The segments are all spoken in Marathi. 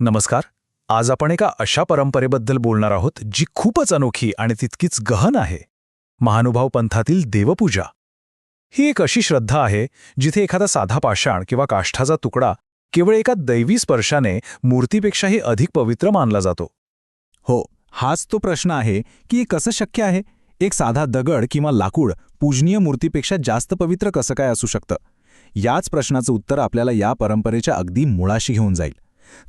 नमस्कार. आज आपण एका अशा परंपरेबद्दल बोलणार आहोत जी खूपच अनोखी आणि तितकीच गहन आहे. महानुभाव पंथातील देवपूजा. ही एक अशी श्रद्धा आहे जिथे एखादा साधा पाषाण किंवा काष्ठाचा तुकडा केवळ एका दैवी स्पर्शाने मूर्तीपेक्षाही अधिक पवित्र मानला जातो. हो हाच तो प्रश्न आहे की हे कसं शक्य आहे? एक साधा दगड किंवा लाकूड पूजनीय मूर्तीपेक्षा जास्त पवित्र कसं काय असू शकतं? याच प्रश्नाचं उत्तर आपल्याला या परंपरेच्या अगदी मुळाशी घेऊन जाईल.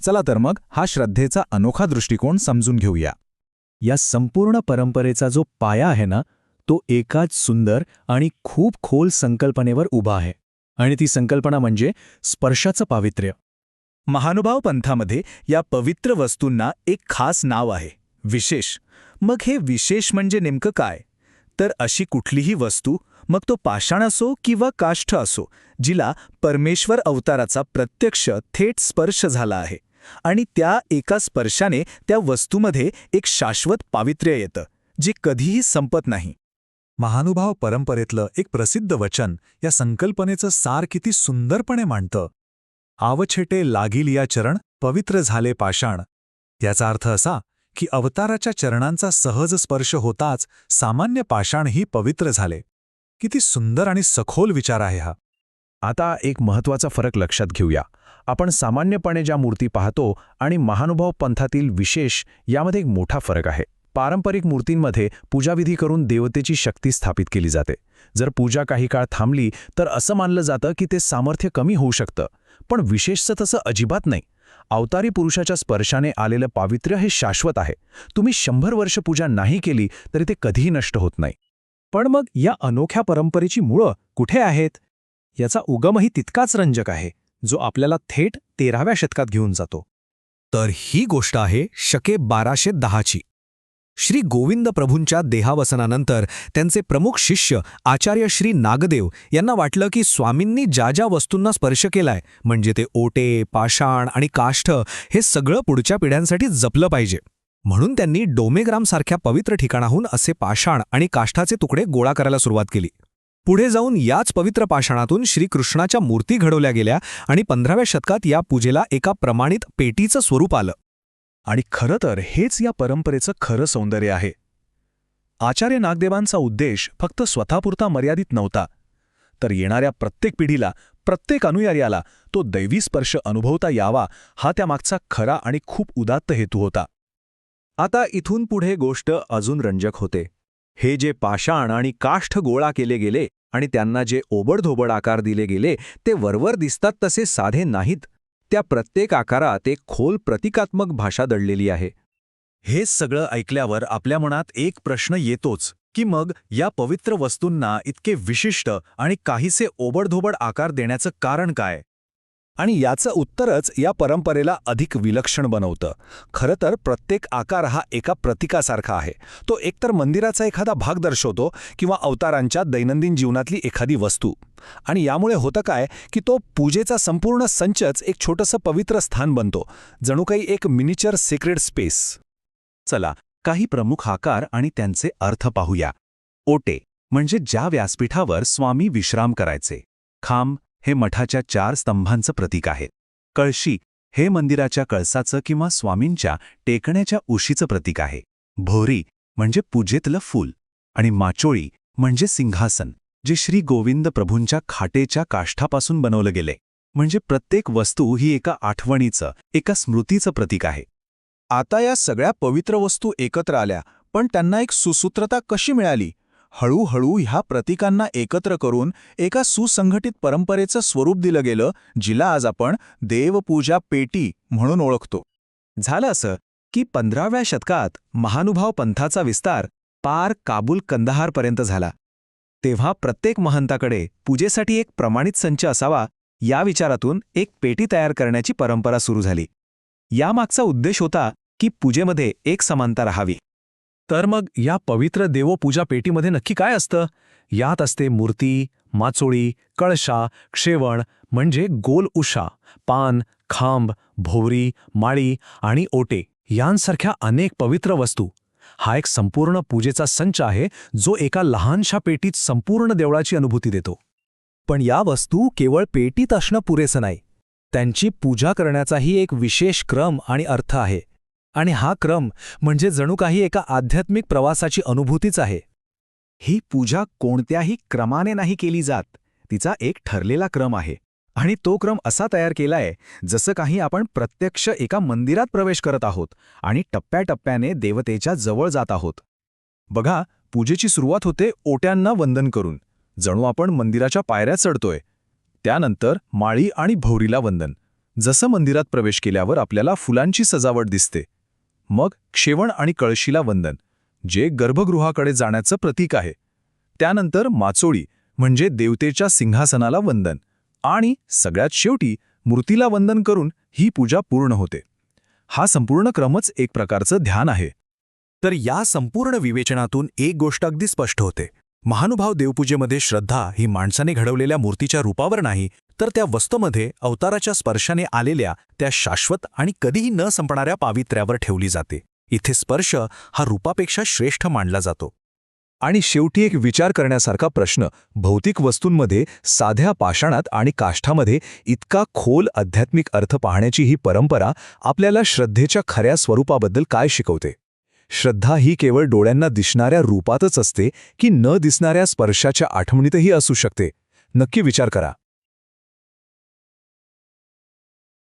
चला तर मग हा श्रद्धेचा अनोखा दृष्टिकोन समजून घेऊया. या संपूर्ण परंपरेचा जो पाया आहे ना तो एकाच सुंदर आणि खूप खोल संकल्पनेवर उभा आहे. आणि ती संकल्पना म्हणजे स्पर्शाचं पावित्र्य. महानुभाव पंथामध्ये या पवित्र वस्तूंना एक खास नाव आहे विशेष. मग हे विशेष म्हणजे नेमकं काय? तर अशी कुठलीही वस्तू मग तो पाषाण असो किंवा काष्ठ असो जिला परमेश्वर अवताराचा प्रत्यक्ष थेट स्पर्श झाला आहे. आणि त्या एका स्पर्शाने त्या वस्तूमध्ये एक शाश्वत पावित्र्य येतं जे कधीही संपत नाही. महानुभाव परंपरेतलं एक प्रसिद्ध वचन या संकल्पनेचं सार किती सुंदरपणे मांडतं. आवछेटे लागिल या चरण पवित्र झाले पाषाण. याचा अर्थ असा की अवताराच्या चरणांचा सहज स्पर्श होताच सामान्य पाषाणही पवित्र झाले. किती सुंदर आणि सखोल विचार आहे हा. आता एक महत्त्वाचा फरक लक्षात घेऊया. आपण सामान्यपणे ज्या मूर्ती पाहतो आणि महानुभाव पंथातील विशेष यामध्ये एक मोठा फरक आहे. पारंपरिक मूर्तींमध्ये पूजाविधी करून देवतेची शक्ती स्थापित केली जाते. जर पूजा काही काळ थांबली तर असं मानलं जातं की ते सामर्थ्य कमी होऊ शकतं. पण विशेषचं तसं अजिबात नाही. अवतारी पुरुषाच्या स्पर्शाने आलेलं पावित्र्य हे शाश्वत आहे. तुम्ही शंभर वर्ष पूजा नाही केली तरी ते कधीही नष्ट होत नाही. पण मग या अनोख्या परंपरेची मुळं कुठे आहेत? याचा उगमही तितकाच रंजक आहे जो आपल्याला थेट तेराव्या शतकात घेऊन जातो. तर ही गोष्ट आहे शके बाराशे दहाची. श्री गोविंद प्रभूंच्या देहावसनानंतर त्यांचे प्रमुख शिष्य आचार्य श्री नागदेव यांना वाटलं की स्वामींनी ज्या ज्या वस्तूंना स्पर्श केलाय म्हणजे ते ओटे पाषाण आणि काष्ठ हे सगळं पुढच्या पिढ्यांसाठी जपलं पाहिजे. म्हणून त्यांनी डोमेग्रामसारख्या पवित्र ठिकाणाहून असे पाषाण आणि काष्ठाचे तुकडे गोळा करायला सुरुवात केली. पुढे जाऊन याच पवित्र पाषाणातून श्रीकृष्णाच्या मूर्ती घडवल्या गेल्या आणि पंधराव्या शतकात या पूजेला एका प्रमाणित पेटीचं स्वरूप आलं. आणि खरं तर हेच या परंपरेचं खरं सौंदर्य आहे. आचार्य नागदेवांचा उद्देश फक्त स्वतःपुरता मर्यादित नव्हता. तर येणाऱ्या प्रत्येक पिढीला प्रत्येक अनुयायाला तो दैवी स्पर्श अनुभवता यावा हा त्यामागचा खरा आणि खूप उदात्त हेतू होता. आता इथून पुढे गोष्ट अजून रंजक होते. हे जे पाषाण आणि काष्ठ गोळा केले गेले आणि त्यांना जे ओबडधोबड आकार दिले गेले ते वरवर दिसतात तसे साधे नाहीत. त्या प्रत्येक आकारात एक खोल प्रतिकात्मक भाषा दडलेली आहे. हे सगळं ऐकल्यावर आपल्या मनात एक प्रश्न येतोच की मग या पवित्र वस्तूंना इतके विशिष्ट आणि काहीसे ओबडधोबड आकार देण्याचं कारण काय? आणि याचं उत्तरच या परंपरेला अधिक विलक्षण बनवतं. खरं तर प्रत्येक आकार हा एका प्रतिकासारखा आहे. तो एकतर मंदिराचा एखादा भाग दर्शवतो किंवा अवतारांच्या दैनंदिन जीवनातली एखादी वस्तू. आणि यामुळे होतं काय की तो पूजेचा संपूर्ण संचच एक छोटंसं पवित्र स्थान बनतो. जणू काही एक मिनिचर सिक्रेट स्पेस चला काही प्रमुख आकार आणि त्यांचे अर्थ पाहूया. ओटे म्हणजे ज्या व्यासपीठावर स्वामी विश्राम करायचे. खांब हे मठाच्या चार स्तंभांचं प्रतीक आहे. कळशी हे मंदिराच्या कळसाचं किंवा स्वामींच्या टेकण्याच्या उशीचं प्रतीक आहे. भोरी म्हणजे पूजेतलं फूल आणि माचोळी म्हणजे सिंहासन जे श्री गोविंद प्रभूंच्या खाटेच्या काष्ठापासून बनवलं गेले. म्हणजे प्रत्येक वस्तू ही एका आठवणीचं एका स्मृतीचं प्रतीक आहे. आता या सगळ्या पवित्र वस्तू एकत्र आल्या पण त्यांना एक सुसूत्रता कशी मिळाली? हळूहळू ह्या प्रतीकांना एकत्र करून एका सुसंघटित परंपरेचं स्वरूप दिलं गेलं जिला आज आपण देवपूजा पेटी म्हणून ओळखतो. झालं असं की पंधराव्या शतकात महानुभाव पंथाचा विस्तार पार काबूल कंदहारपर्यंत झाला. तेव्हा प्रत्येक महंताकडे पूजेसाठी एक प्रमाणित संच असावा या विचारातून एक पेटी तयार करण्याची परंपरा सुरू झाली. यामागचा उद्देश होता की पूजेमध्ये एक समानता राहावी. तर मग या पवित्र देवपूजा पेटीमध्ये नक्की काय असतं? यात असते मूर्ती माचोळी कळशा क्षेवण म्हणजे गोल उषा पान खांब भोवरी माळी आणि ओटे यांसारख्या अनेक पवित्र वस्तू. हा एक संपूर्ण पूजेचा संच आहे जो एका लहानशा पेटीत संपूर्ण देवळाची अनुभूती देतो. पण या वस्तू केवळ पेटीत असणं पुरेसं नाही. त्यांची पूजा करण्याचाही एक विशेष क्रम आणि अर्थ आहे. आणि हा क्रम म्हणजे जणू काही एका आध्यात्मिक प्रवासाची अनुभूतीच आहे. ही पूजा कोणत्याही क्रमाने नाही केली जात तिचा एक ठरलेला क्रम आहे. आणि तो क्रम असा तयार केलाय जसं काही आपण प्रत्यक्ष एका मंदिरात प्रवेश करत आहोत आणि टप्प्याटप्प्याने देवतेच्या जवळ जात आहोत. बघा पूजेची सुरुवात होते ओट्यांना वंदन करून. जणू आपण मंदिराच्या पायऱ्या चढतोय. त्यानंतर माळी आणि भौरीला वंदन. जसं मंदिरात प्रवेश केल्यावर आपल्याला फुलांची सजावट दिसते मग क्षेवण आणि कळशीला वंदन जे गर्भगृहाकडे जाण्याचं प्रतीक आहे. त्यानंतर माचोळी म्हणजे देवतेच्या सिंहासनाला वंदन आणि सगळ्यात शेवटी मूर्तीला वंदन करून ही पूजा पूर्ण होते. हा संपूर्ण क्रमच एक प्रकारचं ध्यान आहे. तर या संपूर्ण विवेचनातून एक गोष्ट अगदी स्पष्ट होते. महानुभाव देवपूजेमध्ये श्रद्धा ही माणसाने घडवलेल्या मूर्तीच्या रूपावर नाही तर त्या वस्तूमध्ये अवताराच्या स्पर्शाने आलेल्या त्या शाश्वत आणि कधीही न संपणाऱ्या पावित्र्यावर ठेवली जाते. इथे स्पर्श हा रूपापेक्षा श्रेष्ठ मानला जातो. आणि शेवटी एक विचार करण्यासारखा प्रश्न भौतिक वस्तूंमध्ये साध्या पाषाणात आणि काष्ठामध्ये इतका खोल आध्यात्मिक अर्थ पाहण्याची ही परंपरा आपल्याला श्रद्धेच्या खऱ्या स्वरूपाबद्दल काय शिकवते? श्रद्धा ही केवळ डोळ्यांना दिसणाऱ्या रूपातच असते की न दिसणाऱ्या स्पर्शाच्या आठवणीतही असू शकते? नक्की विचार करा.